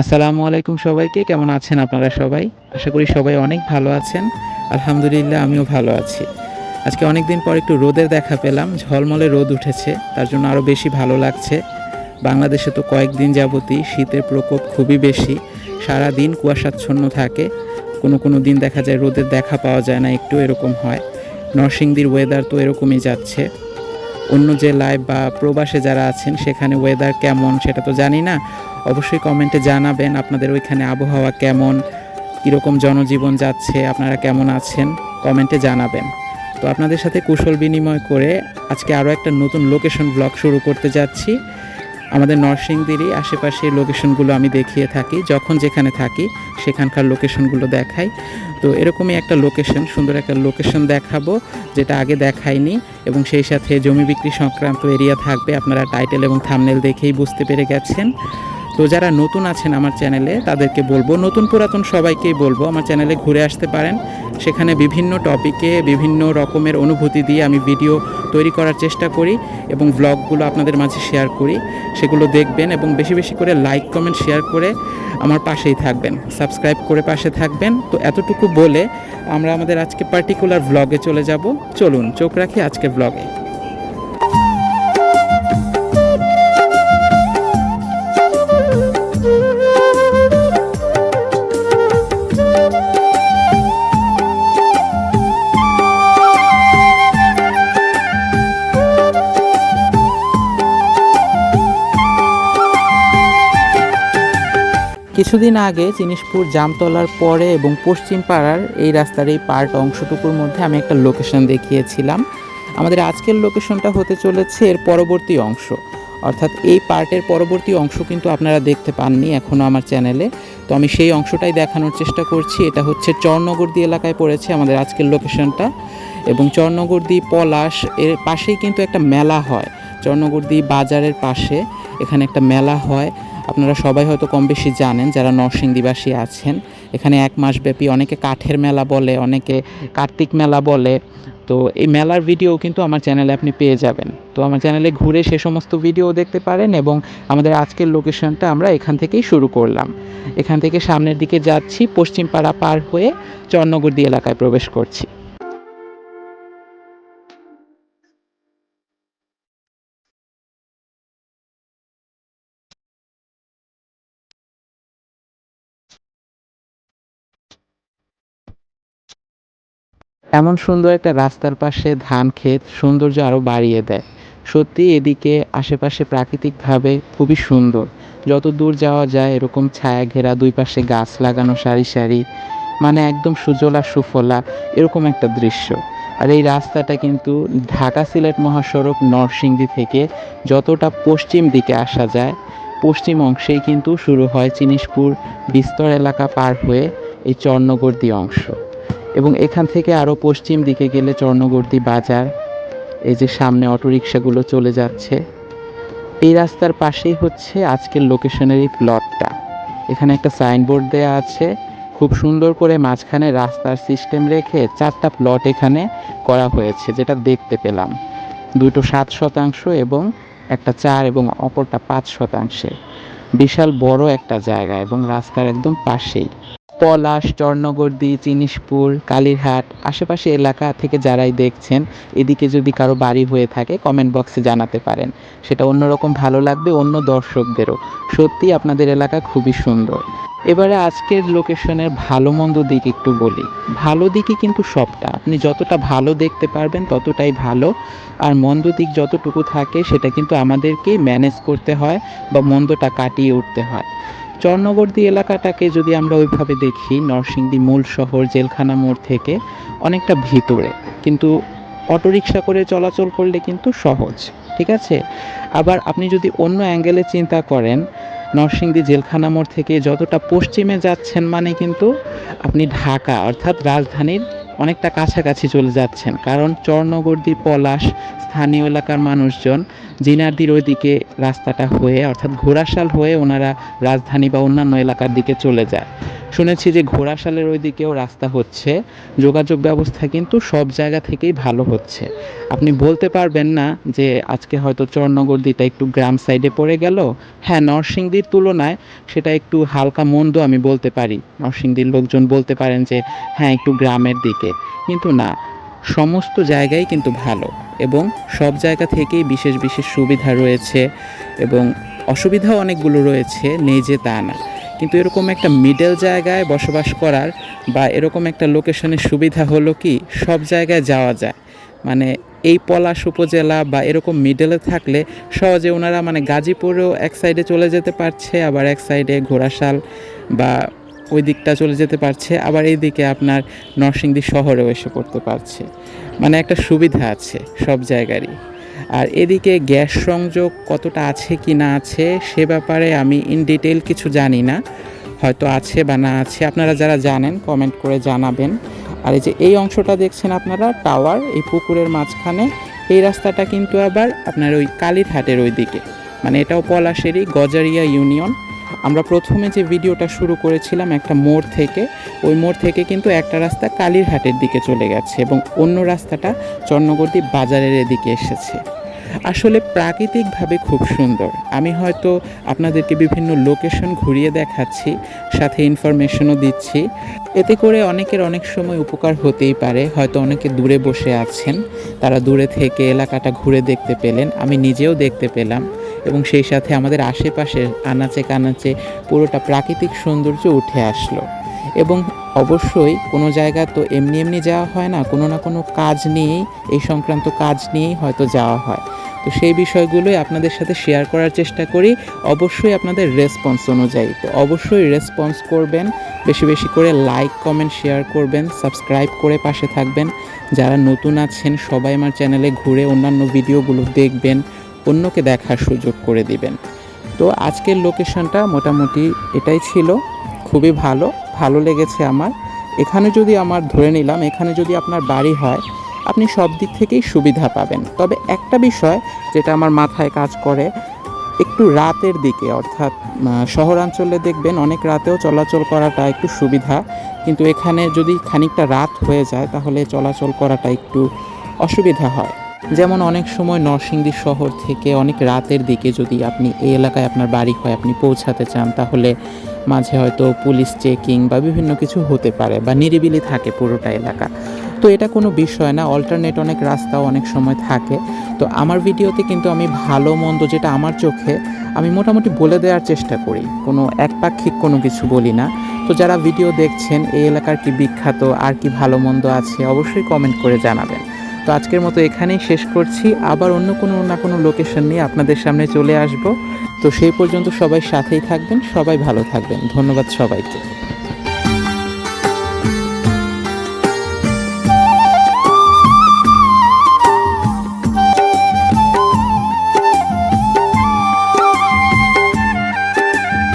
আসসালামু আলাইকুম সবাইকে, কেমন আছেন আপনারা সবাই? আশা করি সবাই অনেক ভালো আছেন। আলহামদুলিল্লাহ, আমিও ভালো আছি। আজকে অনেক দিন পর একটু রোদের দেখা পেলাম, ঝলমলে রোদ উঠেছে, তার জন্য আরও বেশি ভালো লাগছে। বাংলাদেশে তো কয়েকদিন যাবতই শীতের প্রকোপ খুবই বেশি সারা দিন কুয়াশাচ্ছন্ন থাকে, কোনো কোনো দিন দেখা যায় রোদের দেখা পাওয়া যায় না, একটু এরকম হয়। নরসিংদীর ওয়েদার তো এরকমই যাচ্ছে। অন্য জেলায় বা প্রবাসে যারা আছেন, সেখানে ওয়েদার কেমন সেটা তো জানি না। অবশ্যই কমেন্টে জানাবেন আপনাদের ওইখানে আবহাওয়া কেমন, কীরকম জনজীবন যাচ্ছে, আপনারা কেমন আছেন কমেন্টে জানাবেন। তো আপনাদের সাথে কুশল বিনিময় করে আজকে আরও একটা নতুন লোকেশন ব্লগ শুরু করতে যাচ্ছি। আমাদের নরসিংদীরই আশেপাশে লোকেশনগুলো আমি দেখিয়ে থাকি, যখন যেখানে থাকি সেখানকার লোকেশনগুলো দেখাই। তো এরকমই একটা লোকেশন, সুন্দর একটা লোকেশন দেখাবো, যেটা আগে দেখাইনি, এবং সেই সাথে জমি বিক্রি সংক্রান্ত এরিয়া থাকবে, আপনারা টাইটেল এবং থামনেল দেখেই বুঝতে পেরে গেছেন। তো যারা নতুন আছেন আমার চ্যানেলে তাদেরকে বলব, নতুন পুরাতন সবাইকেই বলব, আমার চ্যানেলে ঘুরে আসতে পারেন। সেখানে বিভিন্ন টপিকে বিভিন্ন রকমের অনুভূতি দিয়ে আমি ভিডিও তৈরি করার চেষ্টা করি এবং ব্লগগুলো আপনাদের মাঝে শেয়ার করি। সেগুলো দেখবেন এবং বেশি বেশি করে লাইক কমেন্ট শেয়ার করে আমার পাশেই থাকবেন। সাবস্ক্রাইব করে পাশে থাকবেন। তো এতটুকু বলে আমরা আমাদের আজকে পার্টিকুলার ব্লগে চলে যাব। চলুন, চোখ রাখি আজকের ব্লগে কিছুদিন আগে জিনিসপুর জামতলার পরে এবং পশ্চিম পাড়ার এই রাস্তার এই পার্ট অংশটুকুর মধ্যে আমি একটা লোকেশন দেখিয়েছিলাম। আমাদের আজকের লোকেশনটা হতে চলেছে এর পরবর্তী অংশ। অর্থাৎ এই পার্টের পরবর্তী অংশ কিন্তু আপনারা দেখতে পাননি এখনও আমার চ্যানেলে। তো আমি সেই অংশটাই দেখানোর চেষ্টা করছি। এটা হচ্ছে চরনগরদি এলাকায় পড়েছে আমাদের আজকের লোকেশনটা এবং চরনগরদি পলাশ এর পাশেই কিন্তু একটা মেলা হয়। চরনগরদি বাজারের পাশে এখানে একটা মেলা হয়। আপনারা সবাই হয়তো কম বেশি জানেন যারা নরসিংদীবাসী আছেন। এখানে এক মাস ব্যাপী অনেকে কাঠের মেলা বলে, অনেকে কার্তিক মেলা বলে। তো এই মেলার ভিডিও কিন্তু আমার চ্যানেলে আপনি পেয়ে যাবেন। তো আমার চ্যানেলে ঘুরে সে সমস্ত ভিডিও দেখতে পারেন এবং আমাদের আজকের লোকেশনটা আমরা এখান থেকেই শুরু করলাম। এখান থেকে সামনের দিকে যাচ্ছি পশ্চিমপাড়া পার হয়ে চরনগরদি এলাকায় প্রবেশ করছি। এমন সুন্দর একটা রাস্তার পাশে ধান ক্ষেত সৌন্দর্য আরও বাড়িয়ে দেয়। সত্যি এদিকে আশেপাশে প্রাকৃতিকভাবে খুবই সুন্দর। যত দূর যাওয়া যায় এরকম ছায়া ঘেরা দুই পাশে গাছ লাগানো সারি সারি মানে একদম সুজলা সুফলা এরকম একটা দৃশ্য। আর এই রাস্তাটা কিন্তু ঢাকা সিলেট মহাসড়ক নরসিংদী থেকে যতটা পশ্চিম দিকে আসা যায়, পশ্চিম অংশেই কিন্তু শুরু হয় চিনিসপুর বিস্তর এলাকা পার হয়ে এই চর্ণগর্দি অংশ। এবং এখান থেকে আরও পশ্চিম দিকে গেলে চর্ণগর্দি বাজার, এই যে সামনে অটোরিকশাগুলো চলে যাচ্ছে। এই রাস্তার পাশেই হচ্ছে আজকের লোকেশনের এই প্লটটা এখানে একটা সাইনবোর্ড দেয়া আছে। খুব সুন্দর করে মাঝখানে রাস্তার সিস্টেম রেখে চারটা প্লট এখানে করা হয়েছে, যেটা দেখতে পেলাম। দুটো সাত শতাংশ এবং একটা চার এবং অপরটা পাঁচ শতাংশে বিশাল বড় একটা জায়গা এবং রাস্তার একদম পাশেই। পলাশ, চর্ণগর্দি, চিনিসপুর, কালীরহাট আশেপাশে এলাকা থেকে যারাই দেখছেন, এদিকে যদি কারও বাড়ি হয়ে থাকে কমেন্ট বক্সে জানাতে পারেন। সেটা অন্যরকম ভালো লাগবে, অন্য দর্শকদেরও। সত্যি আপনাদের এলাকা খুবই সুন্দর। এবারে আজকের লোকেশনের ভালো মন্দ দিক একটু বলি। ভালো দিকই কিন্তু সবটা। আপনি যতটা ভালো দেখতে পারবেন ততটাই ভালো। আর মন্দ দিক যতটুকু থাকে সেটা কিন্তু আমাদেরকেই ম্যানেজ করতে হয় বা মন্দটা কাটিয়ে উঠতে হয়। চরনগর্দি এলাকাটাকে যদি আমরা ওইভাবে দেখি, নরসিংদী মূল শহর জেলখানা মোড় থেকে অনেকটা ভিতরে। কিন্তু অটোরিকশা করে চলাচল করলে কিন্তু সহজ, ঠিক আছে? আবার আপনি যদি অন্য অ্যাঙ্গেলে চিন্তা করেন, নরসিংদী জেলখানা মোড় থেকে যতটা পশ্চিমে যাচ্ছেন মানে কিন্তু আপনি ঢাকা, অর্থাৎ রাজধানীর অনেকটা কাছাকাছি চলে যাচ্ছেন। কারণ চরনগরদি পলাশ স্থানীয় এলাকার মানুষজন জিনারদির ওইদিকে রাস্তাটা হয়ে, অর্থাৎ ঘোড়াশাল হয়ে ওনারা রাজধানী বা অন্যান্য এলাকার দিকে চলে যায়। শুনেছি যে ঘোড়াশালের ওইদিকেও রাস্তা হচ্ছে। যোগাযোগ ব্যবস্থা কিন্তু সব জায়গা থেকেই ভালো হচ্ছে। আপনি বলতে পারবেন না যে আজকে হয়তো চরনগরদিটা একটু গ্রাম সাইডে পড়ে গেল। হ্যাঁ নরসিংদীর তুলনায় সেটা একটু হালকা মন্দ আমি বলতে পারি। নরসিংদীর লোকজন বলতে পারেন যে হ্যাঁ একটু গ্রামের দিকে। কিন্তু না, সমস্ত জায়গায় কিন্তু ভালো এবং সব জায়গা থেকেই বিশেষ বিশেষ সুবিধা রয়েছে এবং অসুবিধাও অনেকগুলো রয়েছে, নেই যে তা না। কিন্তু এরকম একটা মিডল জায়গায় বসবাস করার বা এরকম একটা লোকেশনের সুবিধা হলো কি, সব জায়গায় যাওয়া যায়। মানে এই পলাশ উপজেলা বা এরকম মিডলে থাকলে সহজে ওনারা মানে গাজীপুরেও এক সাইডে চলে যেতে পারছে, আবার এক সাইডে ঘোড়াশাল বা ওই দিকটা চলে যেতে পারছে, আবার এইদিকে আপনার নরসিংদী শহরেও এসে পড়তে পারছে। মানে একটা সুবিধা আছে সব জায়গারই। আর এদিকে গ্যাস সংযোগ কতটা আছে কি না আছে, সে ব্যাপারে আমি ইন ডিটেল কিছু জানি না। হয়তো আছে বা না আছে, আপনারা যারা জানেন কমেন্ট করে জানাবেন। আর এই যে এই অংশটা দেখছেন আপনারা টাওয়ার এই পুকুরের মাঝখানে, এই রাস্তাটা কিন্তু আবার আপনার ওই কালীরহাটের ওই দিকে মানে এটাও পলাশেরই গজারিয়া ইউনিয়ন আমরা প্রথমে যে ভিডিওটা শুরু করেছিলাম একটা মোড় থেকে, ওই মোড় থেকে কিন্তু একটা রাস্তা কালীরহাটের দিকে চলে গেছে এবং অন্য রাস্তাটা চন্নগর্দি বাজারের এদিকে এসেছে। আসলে প্রাকৃতিকভাবে খুব সুন্দর। আমি হয়তো আপনাদেরকে বিভিন্ন লোকেশন ঘুরিয়ে দেখাচ্ছি, সাথে ইনফরমেশনও দিচ্ছি। এতে করে অনেকের অনেক সময় উপকার হতেই পারে, হয়তো অনেকে দূরে বসে আছেন, তারা দূরে থেকে এলাকাটা ঘুরে দেখতে পেলেন, আমি নিজেও দেখতে পেলাম। এবং সেই সাথে আমাদের আশেপাশের আনাচে কানাচে পুরোটা প্রাকৃতিক সৌন্দর্য উঠে আসলো। এবং অবশ্যই কোনো জায়গা তো এমনি এমনি যাওয়া হয় না, কোনো না কোনো কাজ নিয়েই, এই সংক্রান্ত কাজ নিয়েই হয়তো যাওয়া হয়। তো সেই বিষয়গুলোই আপনাদের সাথে শেয়ার করার চেষ্টা করি। অবশ্যই আপনাদের রেসপন্স অনুযায়ী। তো অবশ্যই রেসপন্স করবেন, বেশি বেশি করে লাইক কমেন্ট শেয়ার করবেন সাবস্ক্রাইব করে পাশে থাকবেন। যারা নতুন আছেন, সবাই আমার চ্যানেলে ঘুরে অন্যান্য ভিডিওগুলো দেখবেন। অন্যকে দেখার সুযোগ করে দিবেন। তো আজকের লোকেশনটা মোটামুটি এটাই ছিল। খুবই ভালো ভালো লেগেছে আমার। এখানে যদি আমার ধরে নিলাম, এখানে যদি আপনার বাড়ি হয়, আপনি সব দিক থেকেই সুবিধা পাবেন। তবে একটা বিষয় যেটা আমার মাথায় কাজ করে, একটু রাতের দিকে, অর্থাৎ শহরাঞ্চলে দেখবেন অনেক রাতেও চলাচল করাটা একটু সুবিধা। কিন্তু এখানে যদি খানিকটা রাত হয়ে যায়, তাহলে চলাচল করাটা একটু অসুবিধা হয়। যেমন অনেক সময় নরসিংদী শহর থেকে অনেক রাতের দিকে যদি আপনি এই এলাকায় আপনার বাড়ি হয় আপনি পৌঁছাতে চান, তাহলে মাঝে হয়তো পুলিশ চেকিং বা বিভিন্ন কিছু হতে পারে বা নিরিবিলি থাকে পুরোটা এলাকা। তো এটা কোনো বিষয় না অল্টারনেট অনেক রাস্তাও অনেক সময় থাকে। তো আমার ভিডিওতে কিন্তু আমি ভালো মন্দ যেটা আমার চোখে, আমি মোটামুটি বলে দেওয়ার চেষ্টা করি। কোনো একপাক্ষিক কোনো কিছু বলি না। তো যারা ভিডিও দেখছেন, এই এলাকার কি বিখ্যাত, আর কি ভালো মন্দ আছে, অবশ্যই কমেন্ট করে জানাবেন। তো আজকের মতো এখানেই শেষ করছি। আবার অন্য কোনো না কোনো লোকেশন নিয়ে আপনাদের সামনে চলে আসব। তো সেই পর্যন্ত সবাই সাথেই থাকবেন, সবাই ভালো থাকবেন। ধন্যবাদ সবাইকে।